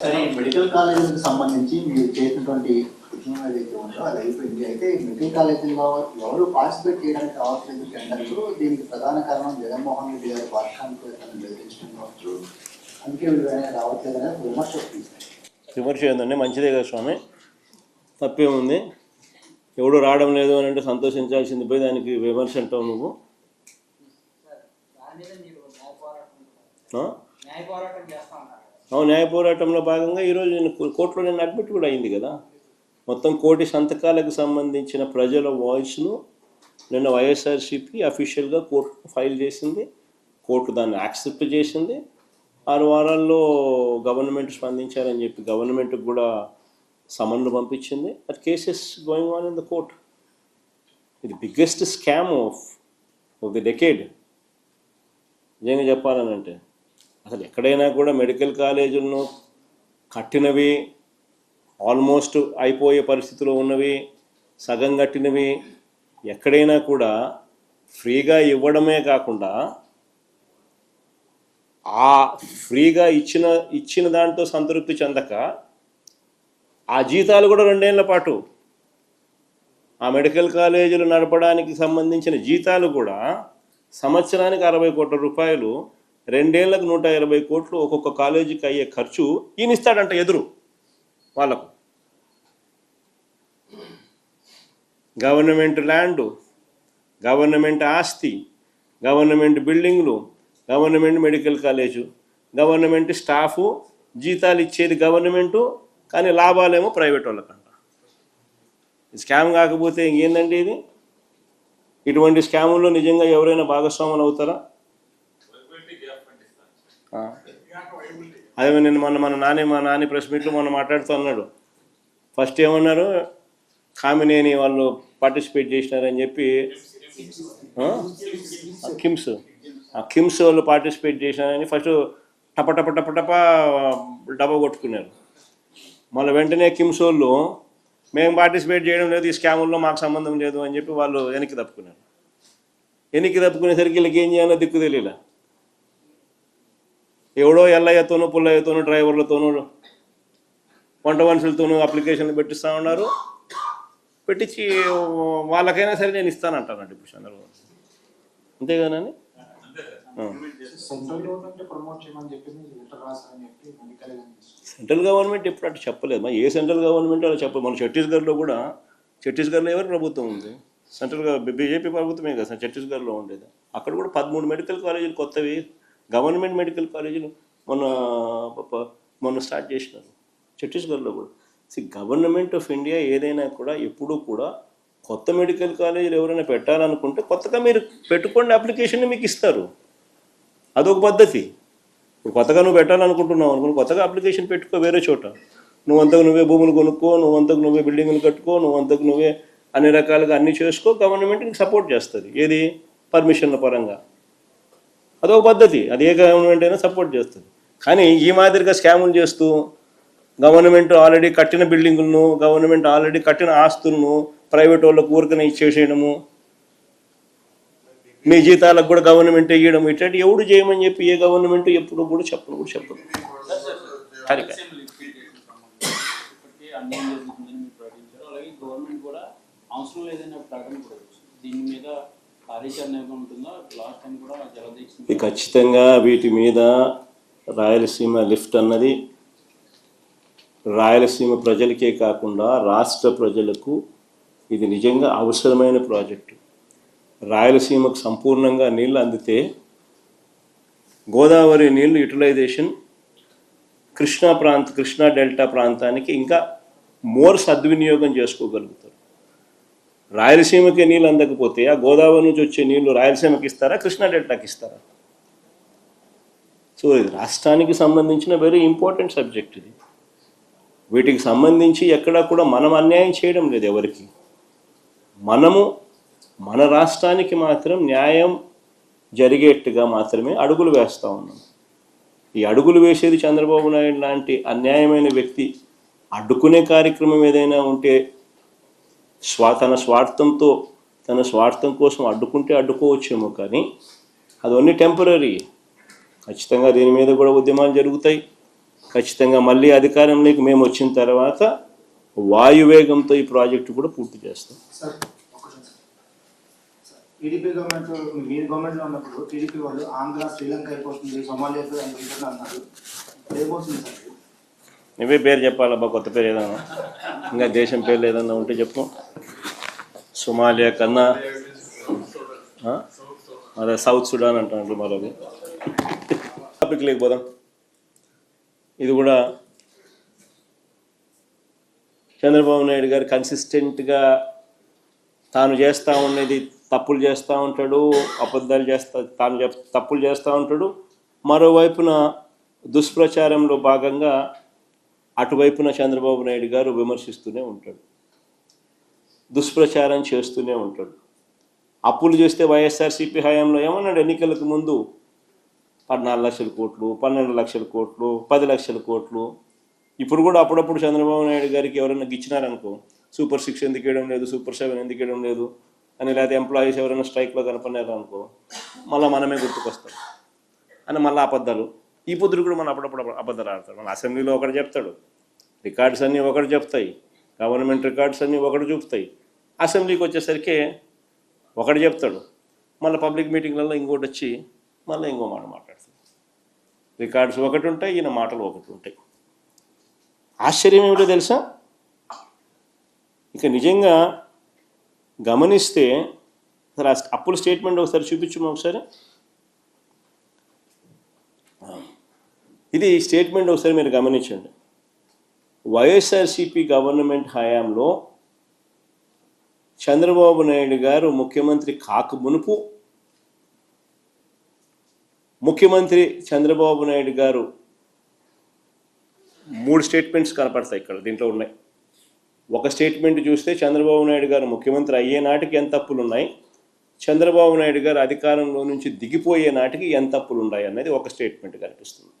సరే మెడికల్ కాలేజీలకు సంబంధించి మీరు చేసినటువంటి ఉద్యమం ఏదైతే ఉందో అది అయిపోయింది. అయితే మెడికల్ కాలేజీలో ఎవరు పార్టిసిపేట్ చేయడానికి రావట్లేదు టెండర్లు దీనికి ప్రధాన కారణం జగన్మోహన్ రెడ్డి గారి పాఠశాలకు బెదిరించడం కావచ్చు. అందుకే వీళ్ళు ఆయన రావట్లేదు అనేది విమర్శ విమర్శ ఏందండి మంచిదే కదా స్వామి తప్పేముంది ఎవడు రావడం లేదు అని అంటే సంతోషించాల్సింది పోయి దానికి విమర్శ అంటావు నువ్వు. న్యాయ పోరాటం ఆ? న్యాయ పోరాటం చేస్తా న్యాయ పోరాటంలో భాగంగా ఈరోజు నేను కోర్టులో నేను అడ్మిట్ కూడా అయింది కదా. మొత్తం కోటి సంతకాలకు సంబంధించిన ప్రజల వాయిస్ను నిన్న వైఎస్ఆర్సీపీ అఫీషియల్గా కోర్టు ఫైల్ చేసింది. కోర్టు దాన్ని యాక్సెప్ట్ చేసింది. ఆరు వారాల్లో గవర్నమెంట్ స్పందించారని చెప్పి గవర్నమెంట్కి కూడా సమన్లు పంపించింది. At cases going on in the court. ఇది biggest scam of of the decade. నిజంగా చెప్పాలనంటే. అసలు ఎక్కడైనా కూడా మెడికల్ కాలేజీలను కట్టినవి ఆల్మోస్ట్ అయిపోయే పరిస్థితిలో ఉన్నవి సగం కట్టినవి ఎక్కడైనా కూడా ఫ్రీగా ఇవ్వడమే కాకుండా ఆ ఫ్రీగా ఇచ్చిన ఇచ్చిన దాంతో సంతృప్తి చెందక ఆ జీతాలు కూడా రెండేళ్ళ పాటు ఆ మెడికల్ కాలేజీలు నడపడానికి సంబంధించిన జీతాలు కూడా సంవత్సరానికి అరవై కోట్ల రూపాయలు రెండేళ్ళకు నూట ఇరవై కోట్లు ఒక్కొక్క కాలేజీకి అయ్యే ఖర్చు ఈయన ఇస్తాడంట ఎదురు వాళ్ళకు. గవర్నమెంట్ ల్యాండ్ గవర్నమెంట్ ఆస్తి గవర్నమెంట్ బిల్డింగ్లు government medical college government staff జీతాలు ఇచ్చేది గవర్నమెంటు కానీ లాభాలేమో ప్రైవేట్ వాళ్ళకంట. స్కామ్ కాకపోతే ఇంకేందండి ఇది? ఇటువంటి స్కాముల్లో నిజంగా ఎవరైనా భాగస్వాములు అవుతారా? అదే నేను మొన్న మన నాని మా నాని ప్రెస్ మీట్లో మొన్న మాట్లాడుతూ అన్నాడు. ఫస్ట్ ఏమన్నారు? కామినేని వాళ్ళు పార్టిసిపేట్ చేసినారని చెప్పి కిమ్స్ ఆ కిమ్స్ వాళ్ళు పార్టిసిపేట్ చేసినారని ఫస్ట్ టప టప టప టప డబ్బా కొట్టుకున్నారు. మళ్ళీ వెంటనే కిమ్స్ వాళ్ళు మేము పార్టిసిపేట్ చేయడం లేదు ఈ స్కాముల్లో మాకు సంబంధం లేదు అని చెప్పి వాళ్ళు వెనక్కి తప్పుకున్నారు. వెనక్కి తప్పుకునేసరికి వీళ్ళకి ఏం చేయాలో దిక్కు తెలియలే. ఎవడో ఎల్లయ్యతోనూ పుల్లయ్యతోనూ డ్రైవర్లతోనూ వంట మనుషులతోనూ అప్లికేషన్లు పెట్టిస్తూ ఉన్నారు. పెట్టించి వాళ్ళకైనా సరే నేను ఇస్తానంటానండి ఇప్పుడు చంద్రబాబు అంతేగానని ఆ. సెంట్రల్ గవర్నమెంట్ ఎప్పుడు అటు చెప్పలేదు. మరి ఏ సెంట్రల్ గవర్నమెంట్ అలా చెప్పదు మన ఛత్తీస్గఢ్లో కూడా ఛత్తీస్గఢ్లో ఎవరి ప్రభుత్వం ఉంది? సెంట్రల్ బీజేపీ ప్రభుత్వమే కదా ఛత్తీస్గఢ్లో ఉండేది. అక్కడ కూడా పదమూడు మెడికల్ కాలేజీలు కొత్తవి. గవర్నమెంట్ మెడికల్ కాలేజీలు మొన్న మొన్న స్టార్ట్ చేసినారు. ఛత్తీస్గఢ్లో కూడా. సి గవర్నమెంట్ ఆఫ్ ఇండియా ఏదైనా కూడా ఎప్పుడూ కూడా కొత్త మెడికల్ కాలేజీలు ఎవరైనా పెట్టాలనుకుంటే కొత్తగా మీరు పెట్టుకోండి అప్లికేషన్ మీకు ఇస్తారు. అదొక పద్ధతి. ఇప్పుడు కొత్తగా నువ్వు పెట్టాలనుకుంటున్నావు అనుకుని కొత్తగా అప్లికేషన్ పెట్టుకో వేరే చోట. నువ్వు అంతకు నువ్వే భూములు కొనుక్కో నువ్వు అంతకు నువ్వే బిల్డింగ్లు కట్టుకో నువ్వు అంతకు నువ్వే అన్ని రకాలుగా అన్ని చేసుకో గవర్నమెంట్ నీకు సపోర్ట్ చేస్తుంది. ఏది? పర్మిషన్ల పరంగా. అదొక పద్ధతి. అది ఏ గవర్నమెంట్ అయినా సపోర్ట్ చేస్తుంది. కానీ ఈ మాదిరిగా స్కాములు చేస్తూ గవర్నమెంట్ ఆల్రెడీ కట్టిన బిల్డింగులను గవర్నమెంట్ ఆల్రెడీ కట్టిన ఆస్తులను ప్రైవేట్ వాళ్ళకు ఊరికనే ఇచ్చేసేయడము మీ జీతాలకు కూడా గవర్నమెంట్ ఇవ్వడం ఇట్లాంటి ఎవడు చేయమని చెప్పి ఏ గవర్నమెంట్ ఎప్పుడు కూడా చెప్పను కూడా చెప్పదు గవర్నమెంట్ కూడా అవసరం లేదనే ప్రకటన దీని మీద ఖచ్చితంగా వీటి మీద రాయలసీమ లిఫ్ట్ అన్నది రాయలసీమ ప్రజలకే కాకుండా రాష్ట్ర ప్రజలకు ఇది నిజంగా అవసరమైన ప్రాజెక్టు. రాయలసీమకు సంపూర్ణంగా నీళ్ళు అందితే గోదావరి నీళ్ళు యూటిలైజేషన్ కృష్ణా ప్రాంత కృష్ణా డెల్టా ప్రాంతానికి ఇంకా మోర్ సద్వినియోగం చేసుకోగలుగుతారు. రాయలసీమకి నీళ్ళు అందకపోతే ఆ గోదావరి నుంచి వచ్చే నీళ్ళు రాయలసీమకి ఇస్తారా కృష్ణా డెల్టాకి ఇస్తారా? సో ఇది రాష్ట్రానికి సంబంధించిన వెరీ ఇంపార్టెంట్ సబ్జెక్ట్ ఇది. వీటికి సంబంధించి ఎక్కడా కూడా మనం అన్యాయం చేయడం లేదు ఎవరికి. మనము మన రాష్ట్రానికి మాత్రం న్యాయం జరిగేట్టుగా మాత్రమే అడుగులు వేస్తూ ఉన్నాం. ఈ అడుగులు వేసేది చంద్రబాబు నాయుడు లాంటి అన్యాయమైన వ్యక్తి అడ్డుకునే కార్యక్రమం ఏదైనా ఉంటే స్వా తన స్వార్థంతో తన స్వార్థం కోసం అడ్డుకుంటే అడ్డుకోవచ్చేమో కానీ అది ఓన్లీ టెంపరీ ఖచ్చితంగా దీని మీద కూడా ఉద్యమాలు జరుగుతాయి. ఖచ్చితంగా మళ్ళీ అధికారంలోకి మేము వచ్చిన తర్వాత వాయువేగంతో ఈ ప్రాజెక్టు కూడా పూర్తి చేస్తాం. సార్ ఒక్క నిమిషం. సార్, టీడీపీ గవర్నమెంట్ మీరు గవర్నమెంట్లో ఉన్నప్పుడు టీడీపీ వాళ్ళు ఆంధ్ర శ్రీలంక అయిపోతుంది సోమాలియాతో అయిపోతుంది అన్నారు. ఇప్పుడు ఏమవుతుంది సార్? ఇది? నువ్వే పేరు చెప్పాలబ్బా కొత్త పేరు ఏదన్నా ఇంకా దేశం పేర్లు ఏదన్నా ఉంటే చెప్పు. సోమాలియా కన్నా అదే సౌత్ సుడాన్ అంటారు మరొక టాపిక్ లేకపోదాం ఇది కూడా చంద్రబాబు నాయుడు గారు కన్సిస్టెంట్గా తాను చేస్తూ ఉన్నది తప్పులు చేస్తూ ఉంటాడు అబద్ధాలు చేస్తా తాను చెప్ తప్పులు చేస్తూ ఉంటాడు. మరోవైపున దుష్ప్రచారంలో భాగంగా అటువైపున చంద్రబాబు నాయుడు గారు విమర్శిస్తూనే ఉంటాడు. దుష్ప్రచారం చేస్తూనే ఉంటాడు. అప్పులు చేస్తే వైఎస్ఆర్సీపీ హయాంలో ఏమన్నాడు ఎన్నికలకు ముందు? పద్నాలుగు లక్షల కోట్లు పన్నెండు లక్షల కోట్లు పది లక్షల కోట్లు. ఇప్పుడు కూడా అప్పుడప్పుడు చంద్రబాబు నాయుడు గారికి ఎవరైనా గిచ్చినారనుకో సూపర్ సిక్స్ ఎందుకు ఇవ్వడం లేదు సూపర్ సెవెన్ ఎందుకు ఇవ్వడం లేదు అని లేకపోతే ఎంప్లాయీస్ ఎవరైనా స్ట్రైక్లో కనపడినారనుకో మళ్ళీ మనమే గుర్తుకొస్తాం. అని మళ్ళీ అబద్ధాలు. ఈ పొద్దురు కూడా మన అప్పుడప్పుడు అబద్ధాలు ఆడతాడు మన అసెంబ్లీలో ఒకటి చెప్తాడు. రికార్డ్స్ అన్నీ ఒకటి చెప్తాయి. గవర్నమెంట్ రికార్డ్స్ అన్నీ ఒకటి చూపుతాయి. అసెంబ్లీకి వచ్చేసరికి ఒకటి చెప్తాడు. మళ్ళీ పబ్లిక్ మీటింగ్లలో ఇంకోటి వచ్చి మళ్ళీ ఇంకో మాట మాట్లాడతాడు రికార్డ్స్ ఒకటి ఉంటాయి ఈయన మాటలు ఒకటి ఉంటాయి. ఆశ్చర్యం ఏమిటో తెలుసా? ఇక నిజంగా గమనిస్తే అసలు అప్పుల స్టేట్మెంట్ ఒకసారి చూపించు ఒకసారి? ఇది స్టేట్మెంట్ ఒకసారి మీరు గమనించండి. వైఎస్ఆర్సిపి గవర్నమెంట్ హయాంలో చంద్రబాబు నాయుడు గారు ముఖ్యమంత్రి కాక మునుపు ముఖ్యమంత్రి చంద్రబాబు నాయుడు గారు మూడు స్టేట్మెంట్స్ కనపడతాయి ఇక్కడ దీంట్లో ఉన్నాయి. ఒక స్టేట్మెంట్ చూస్తే చంద్రబాబు నాయుడు గారు ముఖ్యమంత్రి అయ్యే నాటికి ఎంత అప్పులు ఉన్నాయి? చంద్రబాబు నాయుడు గారు అధికారంలో నుంచి దిగిపోయే నాటికి ఎంత అప్పులు ఉన్నాయి అనేది ఒక స్టేట్మెంట్ కనిపిస్తుంది.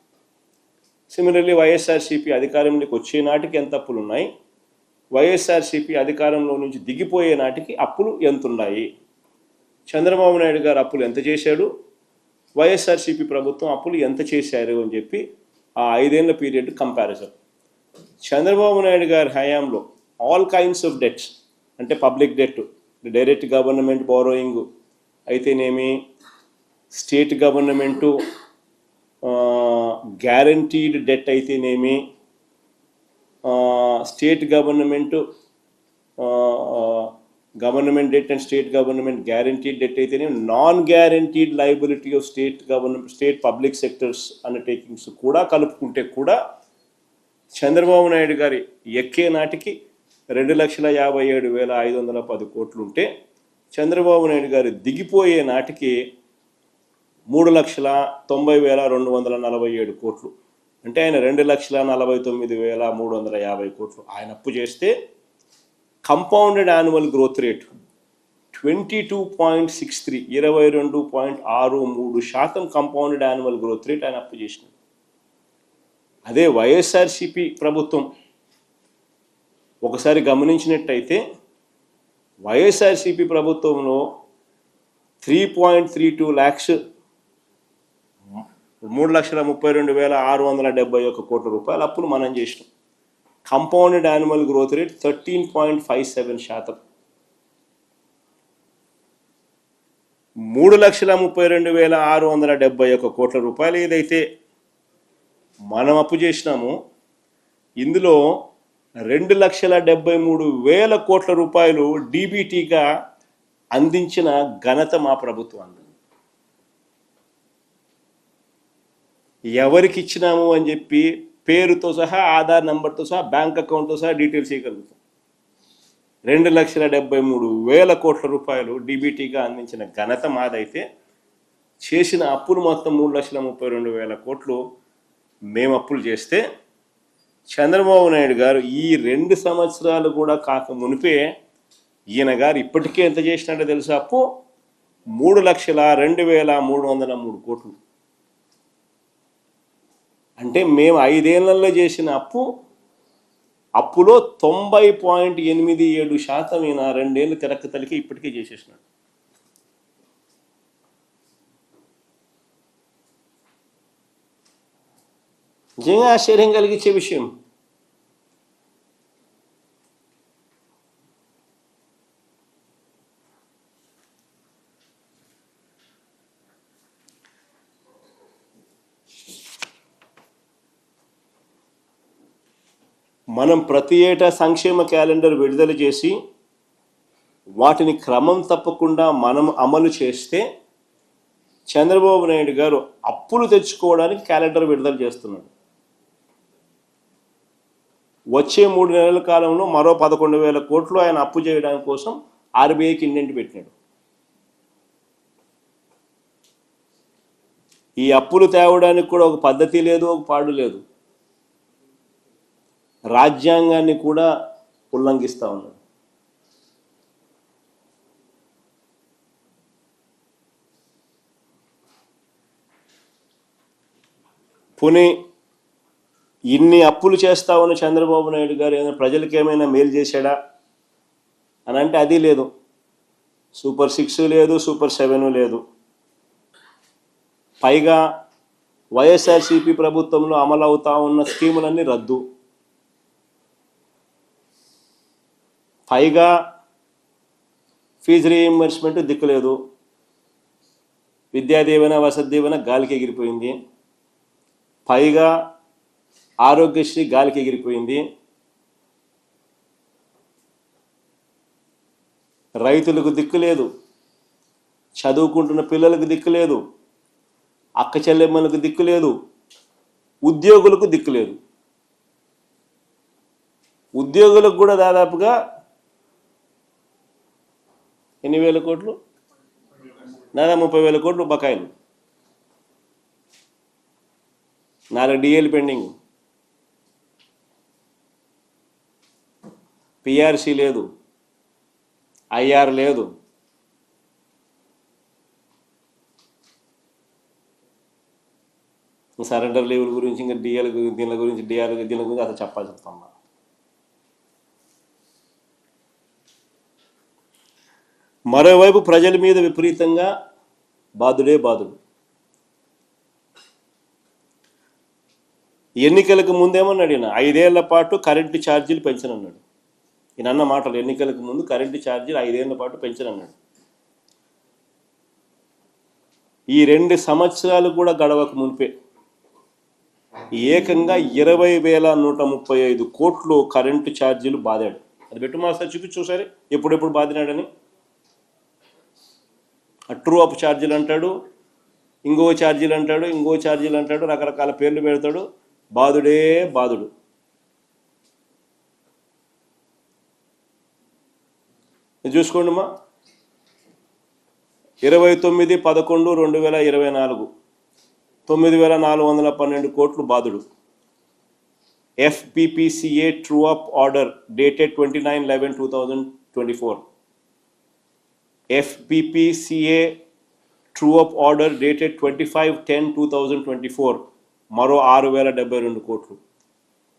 సిమిలర్లీ వైఎస్ఆర్సీపీ అధికారంలోకి వచ్చే నాటికి ఎంత అప్పులు ఉన్నాయి? వైఎస్ఆర్సీపీ అధికారంలో నుంచి దిగిపోయే నాటికి అప్పులు ఎంత ఉన్నాయి చంద్రబాబు నాయుడు గారు అప్పులు ఎంత చేశాడు? వైఎస్ఆర్సీపీ ప్రభుత్వం అప్పులు ఎంత చేశారు అని చెప్పి ఆ ఐదేళ్ళ పీరియడ్ కంపారిజన్ చంద్రబాబు నాయుడు గారి హయాంలో ఆల్ కైండ్స్ ఆఫ్ డెట్స్ అంటే public debt direct government borrowing అయితేనేమి స్టేట్ గవర్నమెంటు గ్యారంటీడ్ డెట్ అయితేనేమి state government government debt and state government guaranteed debt అయితేనేమి non guaranteed liability of state government state public sectors undertakings కూడా కలుపుకుంటే కూడా చంద్రబాబు నాయుడు గారి ఎక్కే నాటికి రెండు లక్షల యాభై ఏడు వేల ఐదు వందల పది కోట్లు ఉంటే చంద్రబాబు నాయుడు గారు దిగిపోయే నాటికి మూడు లక్షల తొంభై వేల రెండు వందల నలభై ఏడు కోట్లు. అంటే ఆయన రెండు లక్షల నలభై తొమ్మిది వేల మూడు వందల యాభై కోట్లు. ఆయన అప్పు చేస్తే compounded annual growth rate twenty two point six three ఇరవై రెండు పాయింట్ ఆరు మూడు శాతం కంపౌండెడ్ యాన్యువల్ గ్రోత్ రేట్ ఆయన అప్పు చేసినాడు. అదే వైఎస్ఆర్సిపి ప్రభుత్వం ఒకసారి గమనించినట్టయితే వైఎస్ఆర్సిపి ప్రభుత్వంలో three point three two lakhs మూడు లక్షల ముప్పై రెండు వేల ఆరు వందల డెబ్బై ఒక కోట్ల రూపాయల అప్పులు మనం చేసినాం. Compounded animal growth rate thirteen point five seven శాతం. మూడు లక్షల ముప్పై రెండు వేల ఆరు వందల డెబ్బై ఒక కోట్ల రూపాయలు ఏదైతే మనం అప్పు చేసినామో ఇందులో రెండు లక్షల డెబ్బై మూడు వేల కోట్ల రూపాయలు డీబీటీగా అందించిన ఘనత మా ప్రభుత్వం ఎవరికి ఇచ్చినాము అని చెప్పి పేరుతో సహా ఆధార్ నెంబర్తో సహా బ్యాంక్ అకౌంట్తో సహా డీటెయిల్స్ ఇవ్వగలుగుతాం. రెండు లక్షల డెబ్బై మూడు వేల కోట్ల రూపాయలు డీబీటీగా అందించిన ఘనత మాదైతే చేసిన అప్పులు మొత్తం మూడు లక్షల ముప్పై రెండు వేల కోట్లు మేము అప్పులు చేస్తే చంద్రబాబు నాయుడు గారు ఈ రెండు సంవత్సరాలు కూడా కాక మునిపే ఈయన గారు ఇప్పటికే ఎంత చేసినట్టు తెలుసా అప్పు? మూడు లక్షల రెండు వేల మూడు వందల మూడు కోట్లు. అంటే మేము ఐదేళ్ళలో చేసిన అప్పు అప్పులో తొంభై పాయింట్ ఎనిమిది ఏడు శాతం ఈయన రెండేళ్ళు తిరక్క తలికి ఇప్పటికే చేసేసినాడు. నిజంగా ఆశ్చర్యం కలిగించే విషయం. మనం ప్రతి ఏటా సంక్షేమ క్యాలెండర్ విడుదల చేసి వాటిని క్రమం తప్పకుండా మనం అమలు చేస్తే చంద్రబాబు నాయుడు గారు అప్పులు తెచ్చుకోవడానికి క్యాలెండర్ విడుదల చేస్తున్నాడు. వచ్చే మూడు నెలల కాలంలో మరో పదకొండు వేల కోట్లు ఆయన అప్పు చేయడానికి కోసం ఆర్బీఐకి ఇండెంట్ పెట్టినాడు. ఈ అప్పులు తేవడానికి కూడా ఒక పద్ధతి లేదు ఒక పాడు లేదు. రాజ్యాంగాన్ని కూడా ఉల్లంఘిస్తూ ఉన్నాడు. పునే ఇన్ని అప్పులు చేస్తా ఉన్న చంద్రబాబు నాయుడు గారు ఏమైనా ప్రజలకు ఏమైనా మేలు చేశాడా? అని అంటే అది లేదు. సూపర్ సిక్స్ లేదు సూపర్ సెవెన్ లేదు. పైగా వైఎస్ఆర్సీపీ ప్రభుత్వంలో అమలవుతా ఉన్న స్కీములన్నీ రద్దు. పైగా ఫీజు రీఎంబర్స్మెంట్ దిక్కులేదు. విద్యాదీవెన వసతి దీవెన గాలికి ఎగిరిపోయింది. పైగా ఆరోగ్యశ్రీ గాలికి ఎగిరిపోయింది. రైతులకు దిక్కు లేదు చదువుకుంటున్న పిల్లలకు దిక్కు లేదు అక్క చెల్లెమ్మలకు దిక్కు లేదు ఉద్యోగులకు దిక్కు లేదు ఉద్యోగులకు కూడా దాదాపుగా ఎన్ని వేల కోట్లు? దాదాపు ముప్పై వేల కోట్లు బకాయిలు. నాలుగు డిఏలు పెండింగ్. పిఆర్సీ లేదు. ఐఆర్ లేదు. సరెండర్ లీవుల గురించి ఇంకా డిఎల్ దీని గురించి డిఆర్ దీని గురించి అసలు చెప్పాల్సి వస్తుందా. మరోవైపు ప్రజల మీద విపరీతంగా బాధుడే బాధుడు. ఎన్నికలకు ముందేమన్నాడు ఈయన. ఐదేళ్ళ పాటు కరెంటు ఛార్జీలు పెంచనన్నాడు. ఈయన అన్న మాటలు ఎన్నికలకు ముందు కరెంటు ఛార్జీలు ఐదేళ్ళ పాటు పెంచనన్నాడు. ఈ రెండు సంవత్సరాలు కూడా గడవక మునిపే. ఏకంగా ఇరవై వేల నూట ముప్పై ఐదు కోట్లు కరెంటు ఛార్జీలు బాదాడు. అది పెట్టు మాస్టర్ చూపించు చూసారే? ఎప్పుడెప్పుడు బాదినాడని? ట్రూ అప్ ఛార్జీలు అంటాడు ఇంకో ఛార్జీలు అంటాడు ఇంకో ఛార్జీలు అంటాడు రకరకాల పేర్లు పెడతాడు. బాధుడే బాధుడు చూసుకోండి మా ఇరవై తొమ్మిది పదకొండు రెండు వేల ఇరవై నాలుగు. తొమ్మిది వేల నాలుగు వందల పన్నెండు కోట్లు బాధుడు FPPCA true up order dated twenty nine eleven two thousand twenty four FPPCA true up order dated twenty five ten two thousand twenty four మరో ఆరు వేల డెబ్బై రెండు కోట్లు.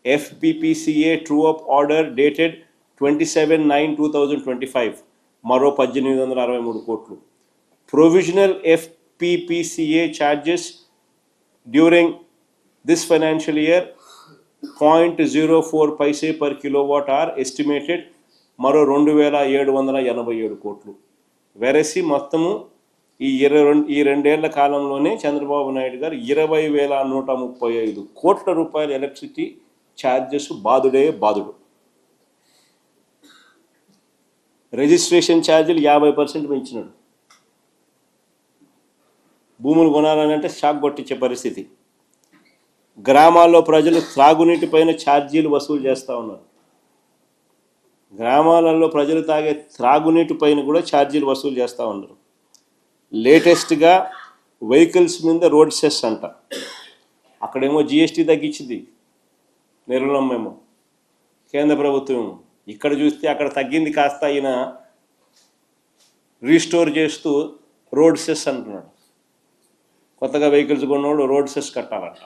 FPPCA true up order dated twenty seven nine two thousand twenty five మరో పద్దెనిమిది వందల అరవై మూడు కోట్లు. Provisional FPPCA charges during this financial year point zero four paise per kilowatt are estimated మరో రెండు వేల ఏడు వందల ఎనభై ఏడు కోట్లు. వెరసి మొత్తము ఈ ఇరవై రెండు ఈ రెండేళ్ళ కాలంలోనే చంద్రబాబు నాయుడు గారు ఇరవై వేల నూట ముప్పై ఐదు కోట్ల రూపాయల ఎలక్ట్రిసిటీ ఛార్జెస్ బాధుడే బాధుడు రిజిస్ట్రేషన్ ఛార్జీలు యాభై పర్సెంట్ పెంచినాడు. భూములు కొనాలని అంటే షాక్ కొట్టించే పరిస్థితి. గ్రామాల్లో ప్రజలు త్రాగునీటిపైన ఛార్జీలు వసూలు చేస్తూ ఉన్నారు. గ్రామాలలో ప్రజలు తాగే త్రాగునీటి పైన కూడా ఛార్జీలు వసూలు చేస్తూ ఉన్నారు. లేటెస్ట్గా వెహికల్స్ మీద రోడ్ సెస్ అంట. అక్కడేమో జిఎస్టీ తగ్గించింది. నిర్మలమేమో కేంద్ర ప్రభుత్వం ఇక్కడ చూస్తే అక్కడ తగ్గింది కాస్త ఈయన రీస్టోర్ చేస్తూ రోడ్ సెస్ అంటున్నాడు. కొత్తగా వెహికల్స్ కొన్నోడు రోడ్ సెస్ కట్టాలంట.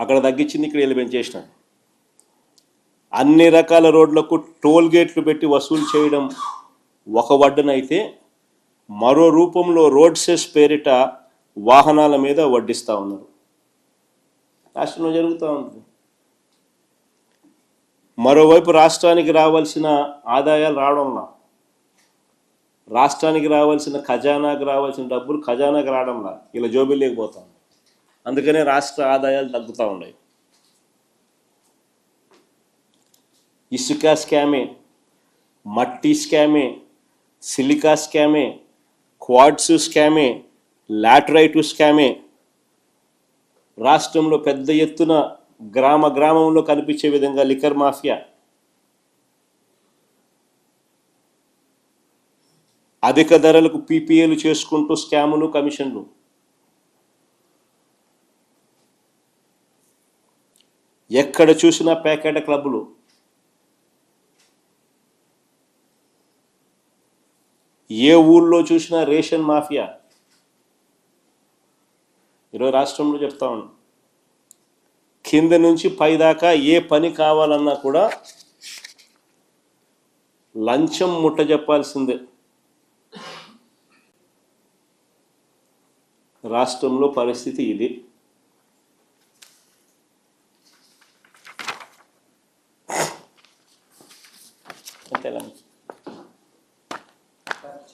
అక్కడ తగ్గించింది ఇక్కడ వెళ్ళి పెంచేసినాడు. అన్ని రకాల రోడ్లకు టోల్ గేట్లు పెట్టి వసూలు చేయడం ఒక వడ్డనైతే మరో రూపంలో రోడ్ సెస్ పేరిట వాహనాల మీద వడ్డిస్తూ ఉన్నారు. రాష్ట్రంలో జరుగుతూ ఉంది మరోవైపు రాష్ట్రానికి రావాల్సిన ఆదాయాలు రావడంలా? రాష్ట్రానికి రావాల్సిన ఖజానాకు రావాల్సిన డబ్బులు ఖజానాకు రావడంలా? ఇలా జోబీ అందుకనే రాష్ట్ర ఆదాయాలు తగ్గుతూ ఉన్నాయి. ఇసుక స్కామే మట్టి స్కామే సిలికా స్కామే క్వాడ్స్ స్కామే లాటరైట్ స్కామే. రాష్ట్రంలో పెద్ద ఎత్తున గ్రామ గ్రామంలో కనిపించే విధంగా లిక్కర్ మాఫియా. అధిక ధరలకు పీపీఏలు చేసుకుంటూ స్కాములు కమిషన్లు. ఎక్కడ చూసినా ప్యాకెట్ క్లబ్బులు. ఏ ఊళ్ళో చూసినా రేషన్ మాఫియా. ఈరోజు రాష్ట్రంలో చెప్తా ఉన్నాం. కింద నుంచి పైదాకా ఏ పని కావాలన్నా కూడా లంచం ముట్ట చెప్పాల్సిందే. రాష్ట్రంలో పరిస్థితి ఇది. అంతేలా